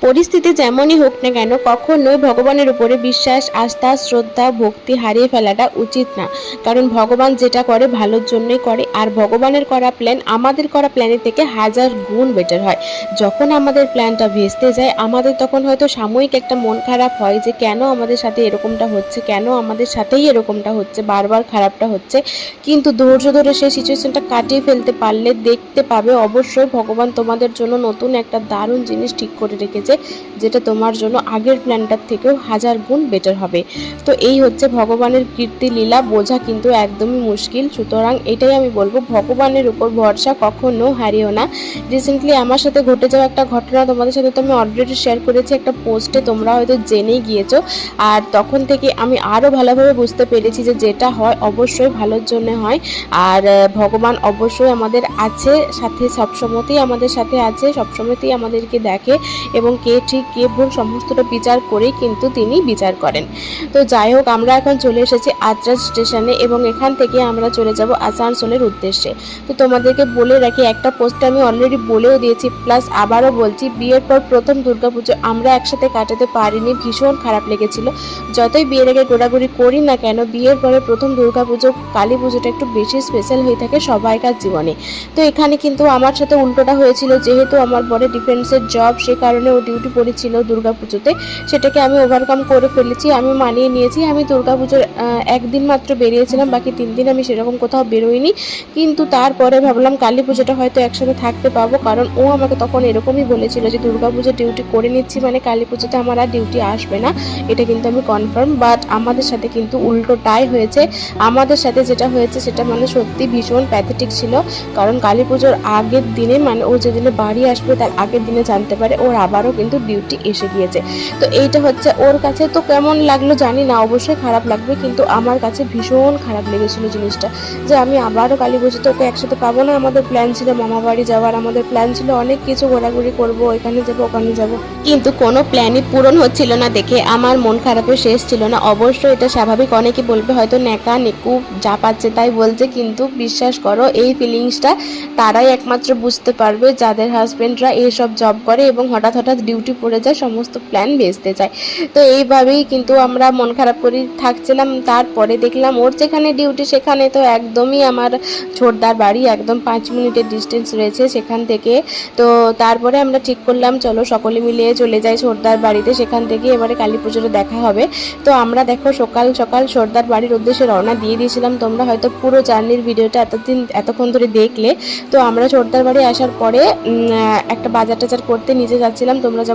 পরিস্থিতি যেমনই হোক না কেন, কখনোই ভগবানের উপরে বিশ্বাস, আস্থা, শ্রদ্ধা, ভক্তি হারিয়ে ফেলাটা উচিত না। কারণ ভগবান যেটা করে, ভালোর জন্যই করে। আর ভগবানের করা প্ল্যান আমাদের করা প্ল্যানের থেকে হাজার গুণ বেটার হয়। যখন আমাদের প্ল্যানটা ভেস্তে যায়, আমাদের তখন হয়তো সাময়িক একটা মন খারাপ হয় যে, কেন আমাদের সাথে এরকমটা হচ্ছে? কেন আমাদের সাথেই এরকমটা হচ্ছে? বারবার খারাপটা হচ্ছে? কিন্তু ধৈর্য ধরে সেই সিচুয়েশনটা কাটিয়ে ফেলতে পারলে, দেখতে পাবে অবশ্যই ভগবান তোমাদের জন্য নতুন একটা দারুণ জিনিস ঠিক করে রেখেছে। যেটা তোমার জন্য আগের প্ল্যানটার থেকেও হাজার গুণ বেটার হবে। তো এই হচ্ছে ভগবানের কীর্তি লীলা, বোঝা কিন্তু একদমই মুশকিল। সুতরাং এটাই আমি বলব, ভগবানের উপর ভরসা কখনো হারিও না। রিসেন্টলি আমার সাথে ঘটে যাওয়া একটা ঘটনা তোমাদের সাথে তো আমি অলরেডি শেয়ার করেছি, একটা পোস্টে তোমরা হয়তো জেনেই গিয়েছো। আর তখন থেকে আমি আরও ভালোভাবে বুঝতে পেরেছি যে যেটা হয় অবশ্যই ভালোর জন্য হয়। আর ভগবান অবশ্যই আমাদের আছে, সাথে সবসময়তেই আমাদের সাথে আছে, সবসময়তেই আমাদেরকে দেখে এবং কে ঠিক, কে ভুল, সমস্তটা বিচার করেই কিন্তু তিনি বিচার করেন। তো যাই হোক, আমরা এখন চলে এসেছি আদ্রা স্টেশনে এবং এখান থেকে আমরা চলে যাব আসানসোলের উদ্দেশ্যে। তো তোমাদেরকে বলে রাখি, একটা পোস্টে আমি অলরেডি বলেও দিয়েছি প্লাস আবারও বলছি, বিয়ের পর প্রথম দুর্গাপুজো আমরা একসাথে কাটাতে পারিনি, ভীষণ খারাপ লেগেছিল। যতই বিয়ের আগে ঘোরাঘুরি করি না কেন, বিয়ের পরে প্রথম দুর্গাপুজো, কালী পুজোটা একটু বেশি স্পেশাল হয়ে থাকে সবাইকার জীবনে। তো এখানে কিন্তু আমার সাথে উল্টোটা হয়েছিল, যেহেতু আমার বড় ডিফেন্সের জব সে কারণে ও ডিউটি পড়েছিল দুর্গাপুজোতে সেটাকে আমি ওভারকাম করে ফেলেছি আমি মানিয়ে নিয়েছি আমি দুর্গাপুজোর আহ, একদিন মাত্র বেরিয়েছিলাম বাকি তিন দিন আমি সেরকম কোথাও বেরোইনি কিন্তু তারপরে ভাবলাম কালী পুজোটা হয়তো একসাথে থাকতে পাবো কারণ ও আমাকে তখন এরকমই বলেছিল যে দুর্গা পুজোর ডিউটি করে নিচ্ছি মানে কালী পুজোতে আমার আর ডিউটি আসবে না এটা কিন্তু আমি কনফার্ম বাট আমাদের সাথে কিন্তু উল্টোটাই হয়েছে আমাদের সাথে যেটা হয়েছে সেটা মানে সত্যি ভীষণ প্যাথেটিক ছিল কারণ কালী পুজোর আগের দিনে মানে ও যেদিনে বাড়ি আসবে তার আগের দিনে জানতে পারে ওর আবারও কিন্তু ডিউটি এসে গিয়েছে। তো এইটা হচ্ছে ওর কাছে। তো কেমন লাগল জানি না, অবশ্যই খারাপ লাগবে, কিন্তু আমার কাছে ভীষণ খারাপ লেগেছিল জিনিসটা, যে আমি আবারও কালী পুজোতে ওকে একসাথে পাবো না। আমাদের প্ল্যান ছিল মামা বাড়ি যাওয়ার, আমাদের প্ল্যান ছিল অনেক কিছু ঘোরাঘুরি করব, ওইখানে যাব, ওখানে যাব। কিন্তু কোনো প্ল্যানই পূরণ হচ্ছিল না দেখে। আমার মন খারাপের শেষ ছিল না। অবশ্যই এটা স্বাভাবিক, অনেকে বলবে হয়তো নেকা নেকু যা পাচ্ছে তাই বলছে, কিন্তু বিশ্বাস করো, এই ফিলিংসটা তারাই একমাত্র বুঝতে পারবে যাদের হাজব্যান্ডরা এইসব জব করে এবং হঠাৎ হঠাৎ ডিউটি পড়ে যায়, সমস্ত প্ল্যান বেচতে যায় তো এইভাবেই কিন্তু আমরা মন খারাপ করে থাকছিলাম। তারপরে দেখলাম ওর যেখানে ডিউটি সেখানে তো একদমই আমার ছোটদার বাড়ি, একদম পাঁচ মিনিটের ডিস্টেন্স রয়েছে সেখান থেকে। তো তারপরে আমরা ঠিক করলাম, চলো সকলে মিলিয়ে চলে যাই ছোটদার বাড়িতে। সেখান থেকে এবারে কালী পুজোটা দেখা হবে। তো আমরা দেখো সকাল সকাল সর্দার বাড়ির উদ্দেশ্যে রওনা দিয়ে দিয়েছিলাম। তোমরা হয়তো পুরো জার্নির ভিডিওটা এতদিন, এতক্ষণ ধরে দেখলে। তো আমরা সর্দার বাড়ি আসার পরে একটা বাজার টাজার করতে নিচে যাচ্ছিলাম। তোমরা